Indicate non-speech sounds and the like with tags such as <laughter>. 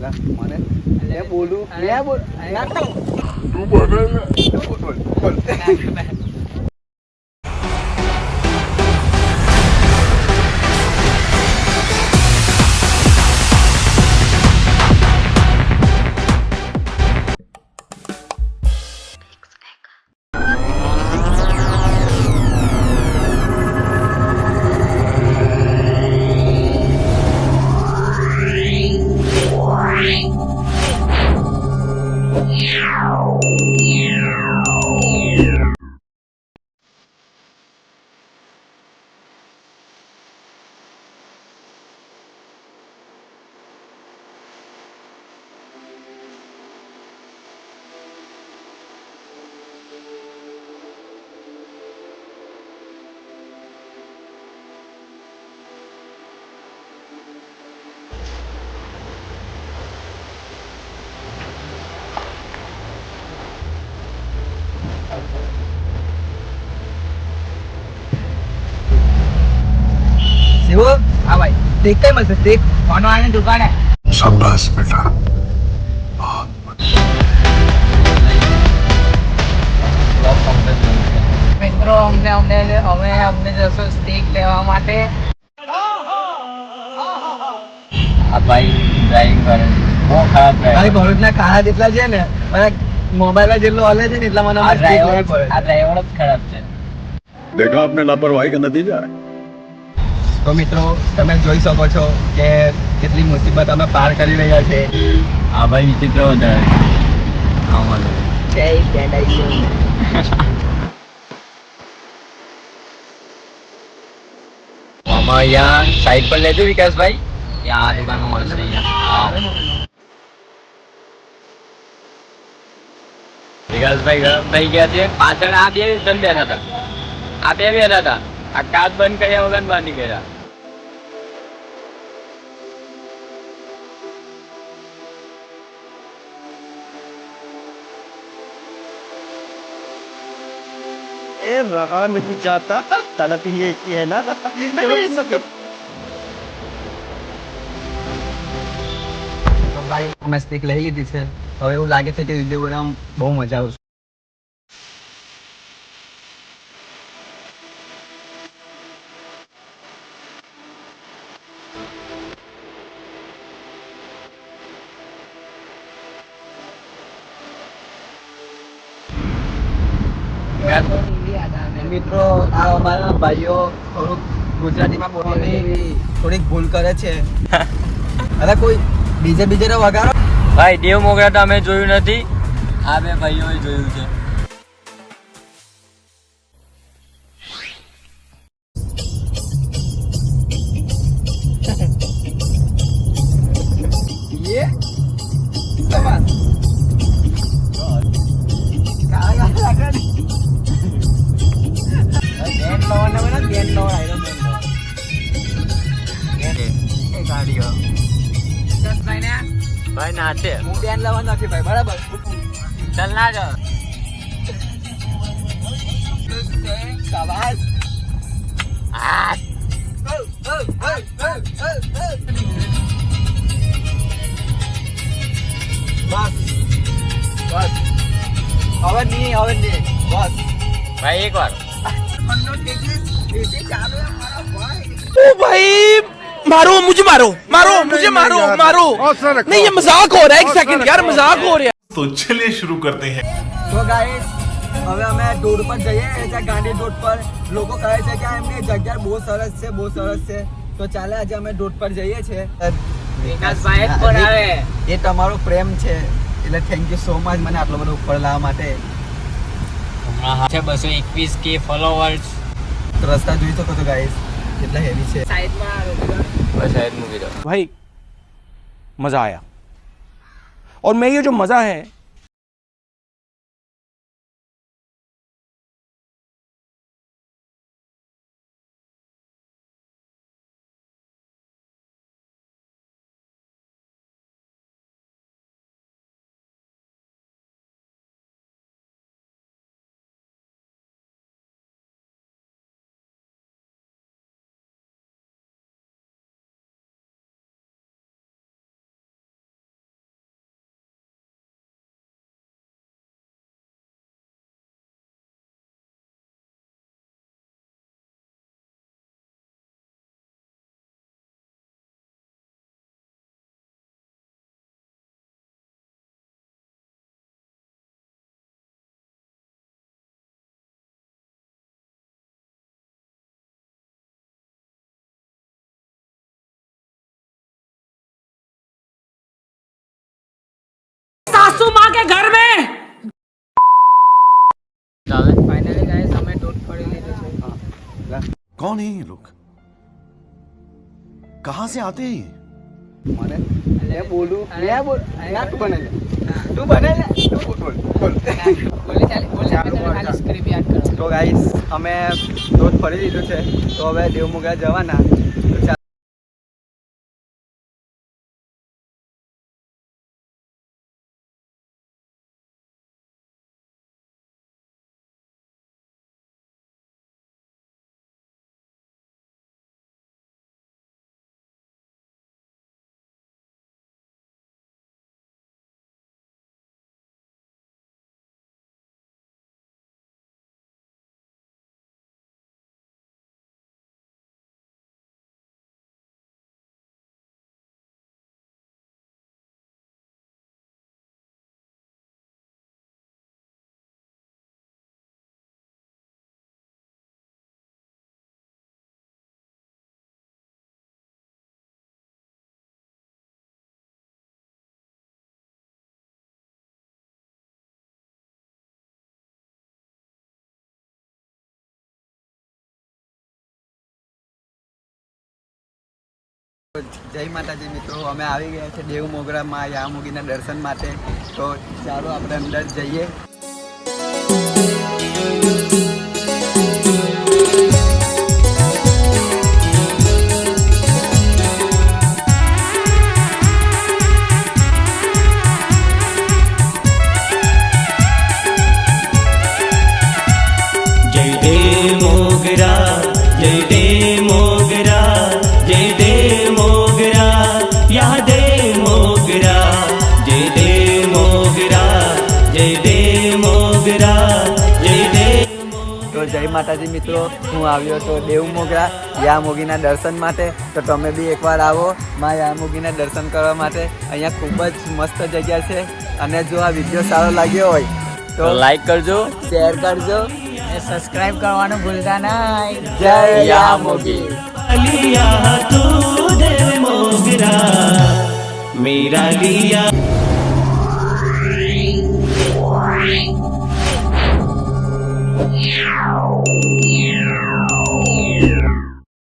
લા, મને. મેં બોલું મેં બોલ ના તું. બોલે ને બોલ. શેખ કઈ મળશે શેખ કોનો આને દુકાને શાબાશ બેટા મિત્રો અમને જશો સ્ટેક લેવા માટે આ ભાઈ ડ્રાઈવિંગ કરે બહુ ખરાબ કરે ભાઈ ભરૂચના કાળા જેટલા છે ને મોબાઈલ જેટલો હલે છે ને એટલા મને આ ડ્રાઈવર જ ખરાબ છે દેખા આપને લાપરવાહી કે નથી જાય તો મિત્રો તમે જોઈ શકો છો કે કેટલી મુસીબત અમે પાર કરી રહ્યા છે. આ ભાઈ વિચિત્ર અહીંયા સાઈડ પર લેજો વિકાસભાઈ. આ મળશે વિકાસભાઈ થઈ ગયા છે. પાછળ આ બે બેઠા હતા. આ બે બે હતા. આ કાચ બંધ કર્યા વગર બહાર નીકળ્યા. ए रहा नहीं जाता तड़प ही एक ही है ना તો ભાઈ અમે સ્ટીક લઈ લીધી છે હવે એવું લાગે છે કે વિડીયો બનાવવામાં બહુ મજા આવશે મિત્રો આ અમારા ભાઈઓ થોડુંક ગુજરાતીમાં બોલવાની થોડીક ભૂલ કરે છે. <laughs> અરે કોઈ બીજે બીજે વગાડો? ભાઈ દેવ મોગરા તો અમે જોયું નથી. આ બે ભાઈઓએ જોયું છે. છે. હું બેન લાવવાનો નથી ભાઈ બરાબર? ચાલ ના જ સાવાસ આ. બસ બસ. હવે નહીં હવે નહીં. બસ. ભાઈ એક વાર. ભાઈ! मारो मुझे मारो मारो मुझे मारो मारो नहीं ये मजाक हो रहा है एक सेकंड यार मजाक हो रहा है तो चलिए शुरू करते हैं તો ગાઈસ હવે અમે રોડ પર જઈએ ત્યાં ગાંધી રોડ પર લોકો કહે છે કે આ એમની જગ્યા બહુ સરસ છે બહુ સરસ છે તો ચાલે આજે અમે રોડ પર જઈએ છીએ વિકાસભાઈ જ પર આવે એ તમારો પ્રેમ છે એટલે થેન્ક યુ સો મચ મને આટલો બધો ઉપર લાવવા માટે હમણાં છે બસો એકવીસ કે ફોલોવર્સ તો રસ્તા જોઈ શકો છો ગાઈસ કેટલા હેવી છે સાઈડમાં बस शायद मूवी भाई मज़ा आया और मैं ये जो मज़ा है सासू माँ के घर में ફાઇનલી ગાઈસ અમે દોઢ પડી લીધું છે कौन है ये लोग कहां से आते हैं ये મને મેં બોલું મેં બોલ ના તું બને લે તું બને લે તું બોલ બોલ બોલ બોલે ચાલે બોલે આપણે તને ખાલી સ્ક્રિપ્ટ યાદ કરો તો ગાઈસ અમે દોધ ફરી લીધું છે તો હવે દેવમુગા જવાના જય માતાજી મિત્રો, અમે આવી ગયા છે દેવ મોગરામાં યામુગીના દર્શન માટે. તો ચાલો આપણે અંદર જઈએ. માતાજી મિત્રો હું આવ્યો હતો દેવ મોગરા યા યામોગીના દર્શન માટે. તો તમે બી એકવાર આવો મા યા યામોગીના દર્શન કરવા માટે. અહીંયા ખૂબ જ મસ્ત જગ્યા છે. અને જો આ વીડિયો સારો લાગ્યો હોય તો લાઈક કરજો. શેર કરજો. અને સબસ્ક્રાઇબ કરવાનું ભૂલતા નહીં. જય યામોગી મેરા લિયા. Yeah.